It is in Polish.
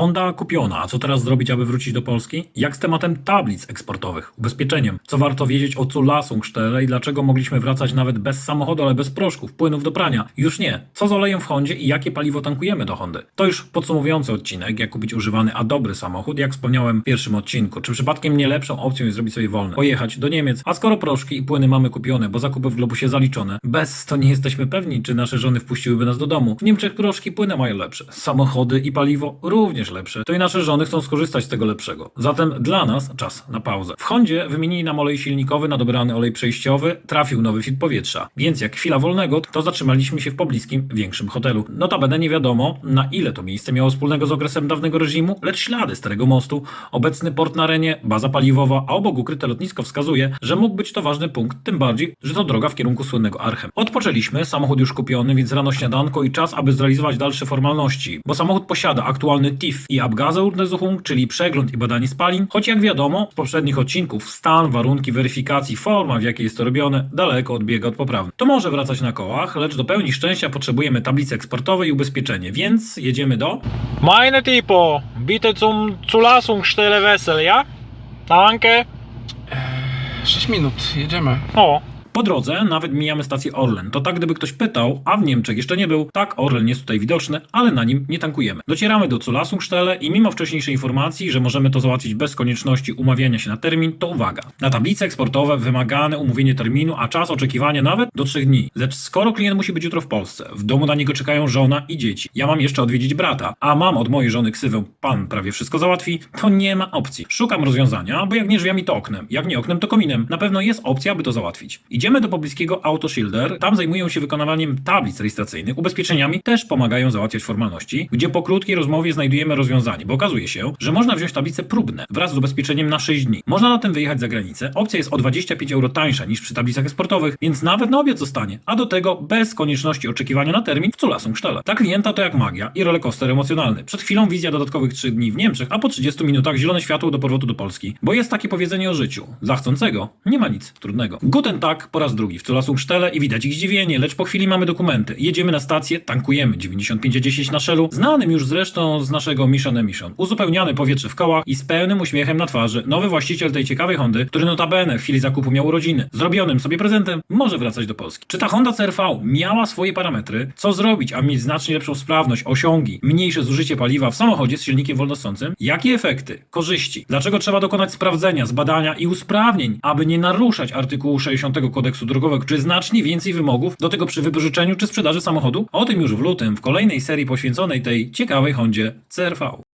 Honda kupiona, a co teraz zrobić, aby wrócić do Polski? Jak z tematem tablic eksportowych, ubezpieczeniem? Co warto wiedzieć o Culasung Sztele i dlaczego mogliśmy wracać nawet bez samochodu, ale bez proszków, płynów do prania? Już nie. Co z olejem w Hondzie i jakie paliwo tankujemy do Hondy? To już podsumowujący odcinek, jak kupić używany, a dobry samochód, jak wspomniałem w pierwszym odcinku. Czy przypadkiem nie lepszą opcją jest zrobić sobie wolne? Pojechać do Niemiec, a skoro proszki i płyny mamy kupione, bo zakupy w Globusie zaliczone, bez to nie jesteśmy pewni, czy nasze żony wpuściłyby nas do domu. W Niemczech proszki płyny mają lepsze. Samochody i paliwo również lepsze. To i nasze żony chcą skorzystać z tego lepszego. Zatem dla nas czas na pauzę. W Hondzie wymienili nam olej silnikowy na dobrany olej przejściowy, trafił nowy filtr powietrza. Więc jak chwila wolnego, to zatrzymaliśmy się w pobliskim, większym hotelu. Notabene nie wiadomo, na ile to miejsce miało wspólnego z okresem dawnego reżimu, lecz ślady starego mostu, obecny port na arenie, baza paliwowa, a obok ukryte lotnisko wskazuje, że mógł być to ważny punkt, tym bardziej, że to droga w kierunku słynnego Archem. Odpoczęliśmy, samochód już kupiony, więc rano śniadanko i czas, aby zrealizować dalsze formalności, bo samochód posiada aktualny TIF i Abgaseuntersuchung, czyli przegląd i badanie spalin, choć jak wiadomo z poprzednich odcinków, stan, warunki weryfikacji, forma w jakiej jest to robione, daleko odbiega od poprawny. To może wracać na kołach, lecz do pełni szczęścia potrzebujemy tablicy eksportowej i ubezpieczenie, więc jedziemy do... Meine Tipo, bitte zum Zulassungsstelle Wessel, ja? Danke. 6 minut, jedziemy. O, Po drodze nawet mijamy stację Orlen. To tak, gdyby ktoś pytał, a w Niemczech jeszcze nie był, tak, Orlen jest tutaj widoczny, ale na nim nie tankujemy. Docieramy do Zulassungstelle i mimo wcześniejszej informacji, że możemy to załatwić bez konieczności umawiania się na termin, to uwaga. Na tablice eksportowe wymagane umówienie terminu, a czas oczekiwania nawet do 3 dni. Lecz skoro klient musi być jutro w Polsce, w domu na niego czekają żona i dzieci, ja mam jeszcze odwiedzić brata, a mam od mojej żony ksywę pan prawie wszystko załatwi, to nie ma opcji. Szukam rozwiązania, bo jak nie drzwiami to oknem, jak nie oknem to kominem. Na pewno jest opcja, aby to załatwić. Idziemy do pobliskiego Autoshilder, tam zajmują się wykonywaniem tablic rejestracyjnych, ubezpieczeniami też pomagają załatwiać formalności, gdzie po krótkiej rozmowie znajdujemy rozwiązanie, bo okazuje się, że można wziąć tablice próbne wraz z ubezpieczeniem na 6 dni. Można na tym wyjechać za granicę, opcja jest o 25 euro tańsza niż przy tablicach eksportowych, więc nawet na obiad zostanie, a do tego bez konieczności oczekiwania na termin w Culasung Dla klienta to jak magia i rollercoaster emocjonalny. Przed chwilą wizja dodatkowych 3 dni w Niemczech, a po 30 minutach zielone światło do powrotu do Polski. Bo jest takie powiedzenie o życiu. Dla chcącego nie ma nic trudnego. Guten Tag po raz drugi w Culasung i widać ich zdziwienie, lecz po chwili mamy dokumenty. Jedziemy na stację, tankujemy 95,10 na Shellu, znanym już zresztą z naszego Mission Emission. Uzupełniane powietrze w kołach i z pełnym uśmiechem na twarzy nowy właściciel tej ciekawej Hondy, który notabene w chwili zakupu miał urodziny, zrobionym sobie prezentem, może wracać do Polski. Czy ta Honda CRV miała swoje parametry? Co zrobić, aby mieć znacznie lepszą sprawność, osiągi, mniejsze zużycie paliwa w samochodzie z silnikiem wolnossącym? Jakie efekty, korzyści? Dlaczego trzeba dokonać sprawdzenia, zbadania i usprawnień, aby nie naruszać artykułu 60 kodeksu drogowego, czy znacznie więcej wymogów do tego przy wypożyczeniu czy sprzedaży samochodu? O tym już w lutym w kolejnej serii poświęconej tej ciekawej Hondzie CRV.